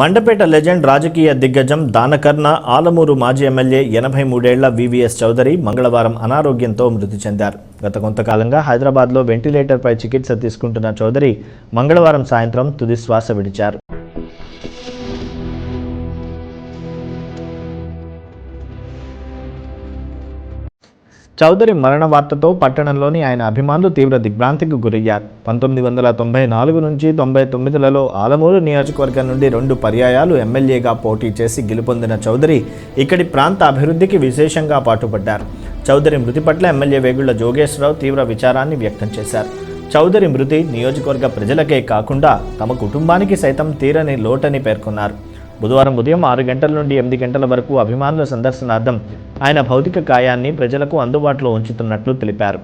Mandapeta legend రాజకీయ దిగ్గజం దానకర్ణ ఆలమూరు మాజీ ఎమ్మెల్యే ఎనభై మూడేళ్ళ వివిఎస్ చౌదరి మంగళవారం అనారోగ్యంతో మృతి చెందారు. గత కొంతకాలంగా హైదరాబాద్లో వెంటిలేటర్పై చికిత్స తీసుకుంటున్న చౌదరి మంగళవారం సాయంత్రం తుది శ్వాస విడిచారు. చౌదరి మరణ వార్తతో పట్టణంలోని ఆయన అభిమానులు తీవ్ర దిగ్భ్రాంతికి గురయ్యారు. పంతొమ్మిది వందల తొంభై నాలుగు నుంచి తొంభై తొమ్మిదిలలో ఆలమూరు నియోజకవర్గం నుండి రెండు పర్యాయాలు ఎమ్మెల్యేగా పోటీ చేసి గెలుపొందిన చౌదరి ఇక్కడి ప్రాంత అభివృద్ధికి విశేషంగా పాటుపడ్డారు. చౌదరి మృతి పట్ల ఎమ్మెల్యే వేగుళ్ళ జోగేశ్వరరావు తీవ్ర విచారాన్ని వ్యక్తం చేశారు. చౌదరి మృతి నియోజకవర్గ ప్రజలకే కాకుండా తమ కుటుంబానికి సైతం తీరని లోటని పేర్కొన్నారు. బుధవారం ఉదయం ఆరు గంటల నుండి ఎనిమిది గంటల వరకు అభిమానుల సందర్శనార్థం ఆయన భౌతిక కాయాన్ని ప్రజలకు అందుబాటులో ఉంచుతున్నట్లు తెలిపారు.